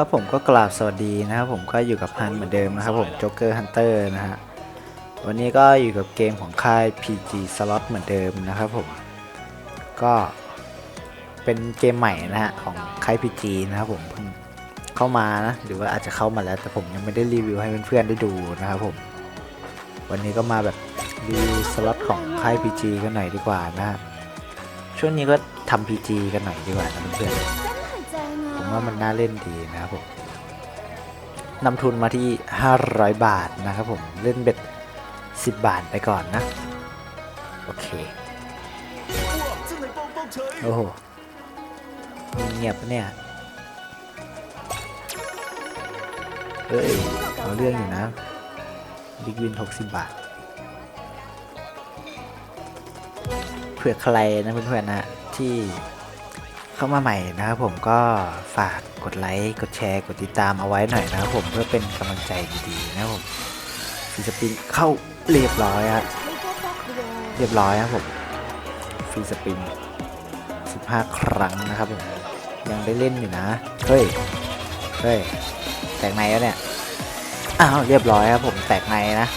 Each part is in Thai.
ครับผมก็กราบสวัสดีนะครับผมก็อยู่กับฮันเหมือนเดิมนะครับผมจ็อกเกอร์ฮันเตอร์นะฮะวันนี้ก็อยู่กับเกมของค่าย PG Slot เหมือนเดิมนะครับผมก็เป็นเกมใหม่นะฮะของค่าย PG นะครับผมเพิ่งเข้ามานะหรือว่าอาจจะเข้ามาแล้ว แต่ผมยังไม่ได้รีวิวให้เพื่อนๆได้ดูนะครับผมวันนี้ก็มาแบบรีวิวสล็อตของค่าย PG กันหน่อยดีกว่านะฮะช่วงนี้ก็ทำ PG กันหน่อยดีกว่านะเพื่อนๆ ว่ามันน่าเล่นดีนะครับผมนำทุนมาที่ 500 บาทนะครับผม เล่นเบ็ด 10 บาทไปก่อนนะ โอเค โอ้โหเงียบปะเนี่ย เอ้ย เอาเรื่องอยู่นะบิ๊กวิน 60 บาท เผื่อใครนะเพื่อนๆนะที่ เข้ามาใหม่นะครับผมก็ฝากกดไลค์กดแชร์กดติดตามเอาไว้หน่อยนะครับผมเพื่อเป็นกำลังใจดีๆนะครับผมฟีสปินเข้าเรียบร้อยฮะเรียบร้อยครับผมฟรีสปิน15 ครั้งนะครับผมยังได้เล่นอยู่นะเฮ้ยเฮ้ยแตกในแล้วเนี่ยอ้าวเรียบร้อยครับผมแตกในนะ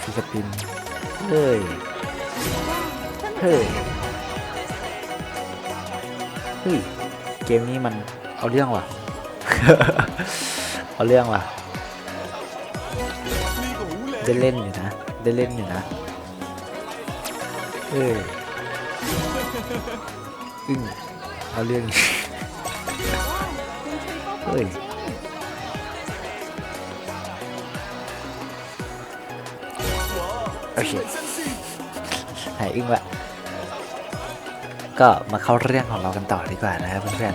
ฟรีสปินเฮ้ยเฮ้ย เฮ้ยเกมนี้มันเอาเรื่องว่ะ เอาเรื่องว่ะ ได้เล่นอยู่นะ ได้เล่นอยู่นะเอ้ยอึ้งเอาเรื่องเฮ้ยโอเคหายอึ้งละ ก็มาเข้าเรื่องของเรากันต่อดีกว่านะครับเพื่อน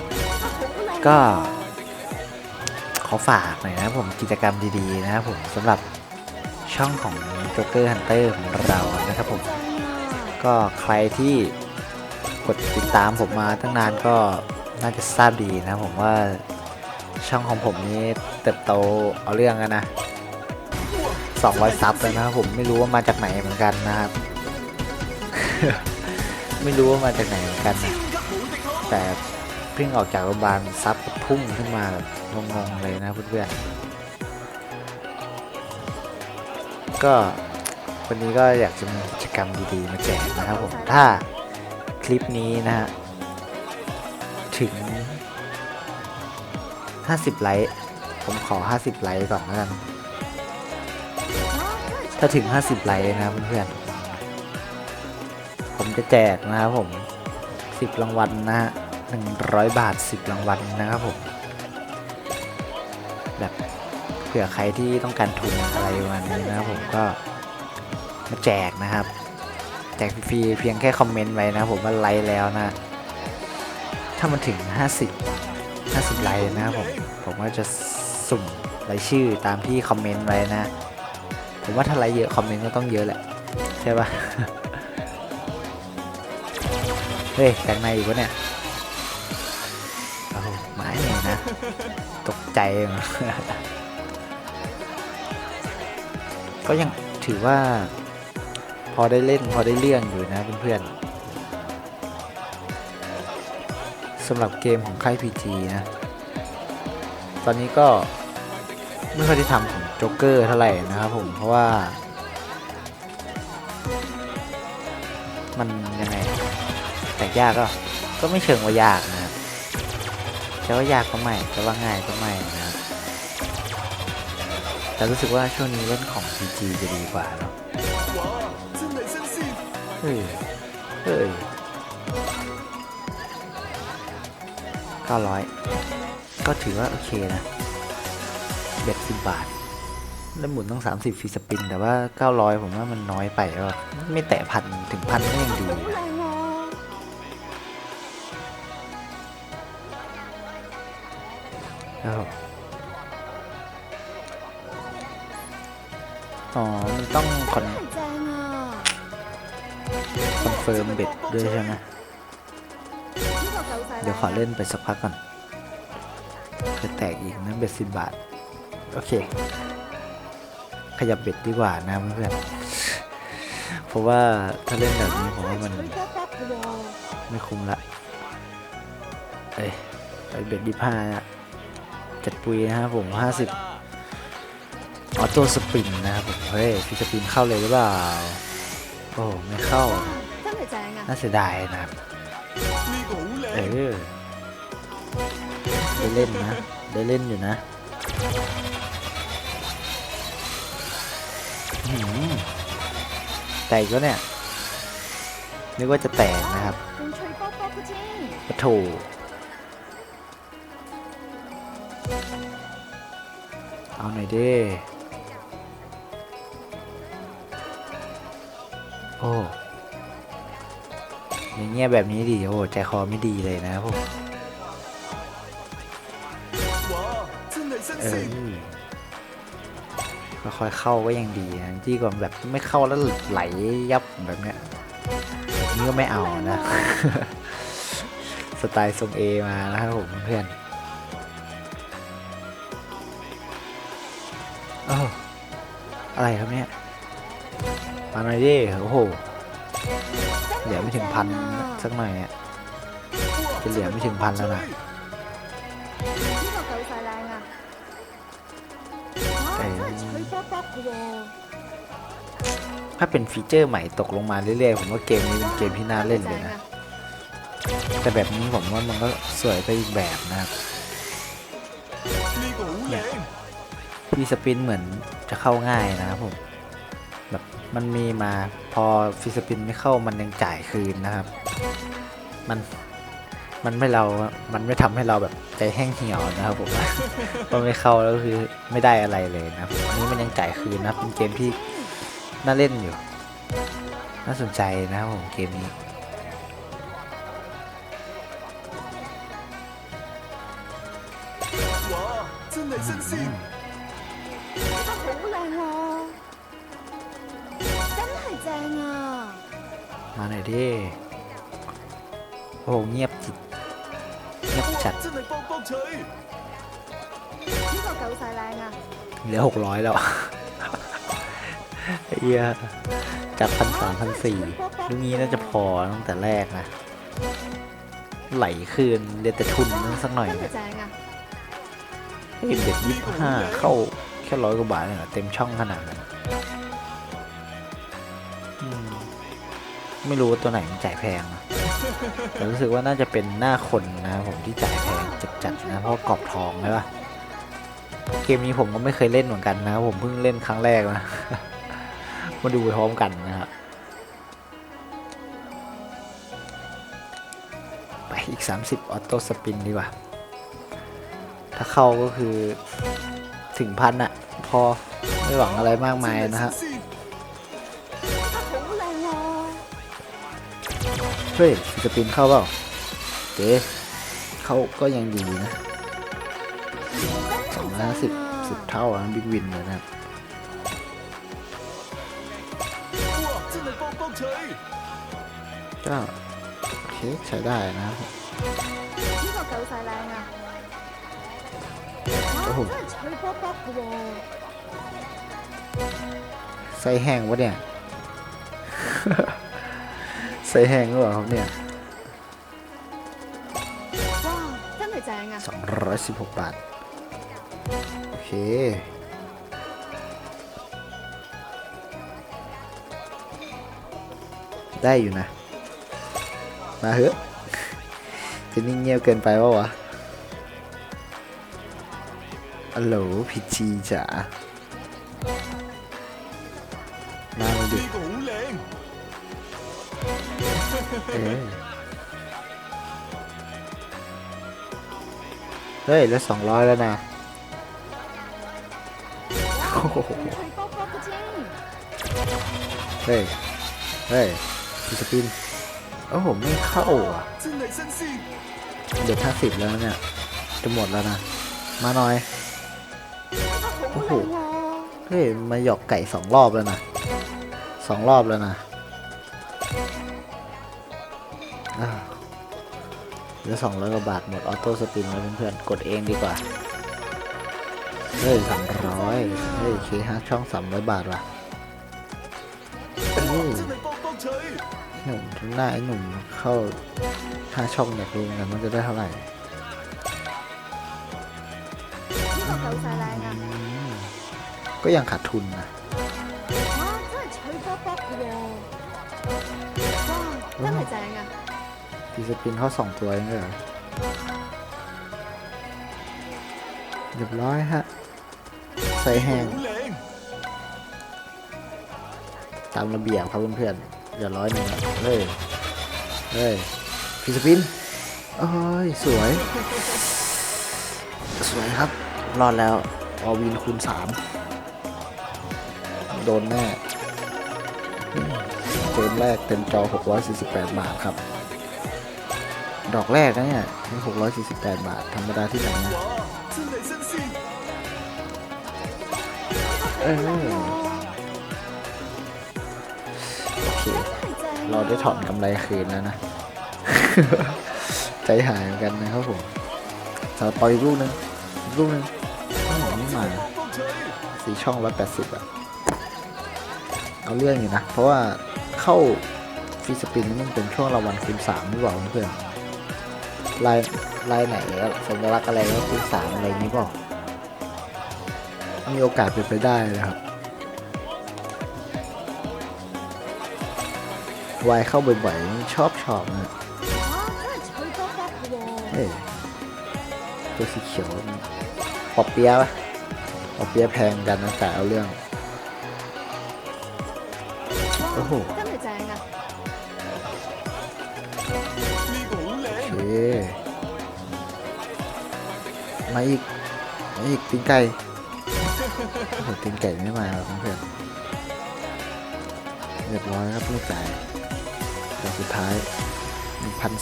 ๆก็ขอฝากหน่อยนะผมกิจกรรมดีๆนะครับผมสำหรับช่องของ Joker Hunter ของเรานะครับผมก็ใครที่กดติดตามผมมาตั้งนานก็น่าจะทราบดีนะผมว่าช่องของผมนี้เติบโตเอาเรื่องกันนะ 200 ซับแล้วนะครับผมไม่รู้ว่ามาจากไหนเหมือนกันนะครับ ไม่รู้ว่ามาจากไหนเหมือนกันนะแต่เพิ่งออกจากโรงพยาบาลซับพุ่งขึ้นมาแบบงงๆเลยนะเพื่อนๆก็วันนี้ก็อยากจะมีกิจกรรมดีๆมาแจกนะครับผมถ้าคลิปนี้นะฮะถึง 50 ไลค์ผมขอ 50 ไลค์ก่อนแล้วกันถ้าถึง 50 ไลค์นะเพื่อนๆ ผมจะแจกนะครับผม 10 รางวัลนะฮะ100 บาท 10 รางวัลนะครับผม แบบเผื่อใครที่ต้องการทุนอะไรประมาณนี้นะครับผมก็มาแจกนะครับ แจกฟรีเพียงแค่คอมเมนต์ไว้นะผมว่าไลค์แล้วนะ ถ้ามันถึง 50 50 ไลค์นะครับผมผมก็จะสุ่มรายชื่อตามที่คอมเมนต์ไว้นะ ผมว่าถ้าไลค์เยอะคอมเมนต์ก็ต้องเยอะแหละ ใช่ปะ เฮ้ยแต่งในอีกวะเนี่ยโอ้โหไม้เนี่ยนะ ตกใจมาก็ยังถือว่า พอได้เล่นพอได้เรื่องอยู่นะเพื่อนๆสำหรับเกมของค่าย PG นะ ตอนนี้ก็ไม่ค่อยได้ทำของโจ๊กเกอร์เท่าไหร่นะครับผม เพราะว่า มัน ยากก็ก็ไม่เชิงว่ายากนะครับจะว่ายากก็ไม่จะว่าง่ายก็ไม่นะครับแต่รู้สึกว่าช่วงนี้เล่นของ PG จะดีกว่าเนาะเฮ้ยเฮ้ยเก้าร้อยก็ถือว่าโอเคนะเบ็ดสิบบาท แล้วหมุนต้อง 30 ฟีสปิน แต่ว่า 900 ผมว่ามันน้อยไปก็ไม่แตะพันถึงพันก็ยังดีนะ อ้าวอ๋อมันต้องคอนคอนเฟิร์มเบ็ดด้วยใช่ไหมเดี๋ยวขอเล่นไปสักพักก่อนจะแตกอีกนะเบ็ดสิบบาท โอเค ขยับเบ็ดดีกว่านะเพื่อนเพราะว่าถ้าเล่นแบบนี้ผมว่ามันไม่คุ้มละ เอ้ยไปเบ็ดดิห้า จ็ดปุยนะครับผมห้าสิบออโต้สปินนะครับผมเฮ้ยพี่สปินเข้าเลยหรือเปล่าโอ้ไม่เข้าน่าเสียดายนะเออได้เล่นนะ ได้เล่นอยู่นะแต่ก็เนี่ยนึกว่าจะแตกนะครับกระโถ เอาหน่อยดิโอ้ยเงียบแบบนี้ดิโอ้ใจคอไม่ดีเลยนะผมเออค่อยเข้าก็ยังดีนะที่ก่อนแบบไม่เข้าแล้วไหลยับแบบเนี้ยนี่ก็ไม่เอานะ สไตล์ทรงเอมานะครับผมเพื่อน อะไรครับเนี่ยมาหน่อยดิโอ้โห เหลือไม่ถึงพันสักหน่อยอะจะเหลือไม่ถึงพันแล้วนะถ้าเป็นฟีเจอร์ใหม่ตกลงมาเรื่อยๆ ผมว่าเกมนี้เป็นเกมที่น่าเล่นเลยนะ แต่แบบนี้ผมว่ามันก็สวยไปอีกแบบนะครับ ฟีสปินเหมือนจะเข้าง่ายนะครับผม แบบมันมีมาพอฟีสปินไม่เข้ามันยังจ่ายคืนนะครับ มันมันไม่เรา มันไม่ทำให้เราแบบใจแห้งเหี่ยวนะครับผม พอไม่เข้าแล้วคือไม่ได้อะไรเลยนะครับอันนี้มันยังจ่ายคืนนะครับเป็นเกมที่น่าเล่นอยู่ น่าสนใจนะครับผมเกมนี้ 哇，真系新鲜， มาหน่อยดิ โอ้เงียบจิตเงียบจัดเหลือหกร้อยแล้วเฮียจากพันสามพันสี่ลูกนี้น่าจะพอตั้งแต่แรกนะ ไหลคืนเดือแต่ทุนนึงสักหน่อยเด็กยี่ห้าเข้าแค่ร้อยกว่าบาทเเต็มช่องขนาดนั้น ไม่รู้ว่าตัวไหนมันจ่ายแพงนะแต่รู้สึกว่าน่าจะเป็นหน้าคนนะผมที่จ่ายแพงจัดๆนะเพราะกรอบทองใช่ปะเกมนี้ผมก็ไม่เคยเล่นเหมือนกันนะผมเพิ่งเล่นครั้งแรกนะมาดูไปพร้อมกันนะครับไปอีก 30 ออโต้สปินดีกว่า ถ้าเข้าก็คือถึงพันอะพอไม่หวังอะไรมากมายนะฮะ เฮ้ยสปินเข้าเปล่าเก๋เขาก็ยังดีนะสองร้อยห้าสิบสิบเท่านะบิ๊กวินเลยนะก็โอเคใช้ได้นะครับโอ้โหใส่แห้งวะเนี่ย ใส่แห้งหรือเปล่าเนี่ยสองร้อยสิบหกบาท โอเค ได้อยู่นะ มาเหอะจะนิ่งเงียบเกินไปวะวะอัลโหลพีจีจ๋า เฮ้ยแล้วสองร้อยแล้วนะเฮ้ย เฮ้ยสปินโอ้โหไม่เข้าอะเดี๋ยห้าสิบแล้วเนี่ย จะหมดแล้วนะ มาหน่อย โอ้โห เฮ้ย มาหยอกไก่สองรอบแล้วนะสองรอบแล้วนะ เหลือสองร้อยกว่าบาทหมดออโต้สปินแล้วเพื่อนๆ กดเองดีกว่า เฮ้ยสามร้อยเฮ้ยเคฮะช่องสามร้อยบาทว่ะเฮ้ย 真系卜卜脆， หนุ่มหน้าไอ้หนุ่มเข้าห้าช่องอยากรู้เหมือนกันมันจะได้เท่าไหร่ 够晒靓啊！ ก็ยังขาดทุนนะ 哇，真系脆卜卜嘅喎！哇，真系正啊！ พีสปินเข้าสองตัวเองเหรอเรียบร้อยฮะ ใส่แห้ง，ตามระเบียบครับเพื่อนๆอย่าร้อยหนึ่งเฮ้ย เฮ้ยพีสปินเอ้ย สวย สวยครับ รอดแล้ว ออวินคูณสามโดนแน่อืมเกมแรกเต็มจอ 648 บาทครับ ดอกแรกนะเนี่ยหกร้อยสี่สิบแปดบาท ธรรมดาที่ไหนนะเออโอเค เราได้ถอนกำไรคืนแล้วนะ ใจหายเหมือนกันนะครับผมสำหปอยลูกนึงลูกนึงต้องหอไมมาสีช่องร้อยแปดสิบอะ เอาเรื่องอยู่นะ เพราะว่าเข้าฟีสปินนี่มันเป็นช่วงรางวัลคูณสามหรือเปล่าเพื่อน ลายลายไหนสัญลักษณ์อะไรก็คูณสามอะไรนี้บอกมีโอกาสเป็นไปได้นะครับวายเข้าบ่อยๆชอบชอบนะเฮ้ยตัวสีเขียวปอบเปียะปอบเปียแพงกันนะแต่เอาเรื่อง โอ้โห มาอีก มาอีกตีนไก่โอ้โหตีนไก่ไม่มาครับเพื่อนเรียบร้อยครับไม่จ่แต่สุดท้าย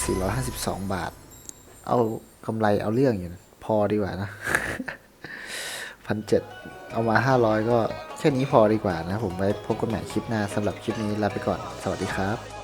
1,452 บาท เอากำไรเอาเรื่องอยู่นะพอดีกว่านะพันเจ็ดเอามา 500 ก็แค่นี้พอดีกว่านะ ผมไว้พบกันใหม่คลิปหน้าสำหรับคลิปนี้ลาไปก่อน สวัสดีครับ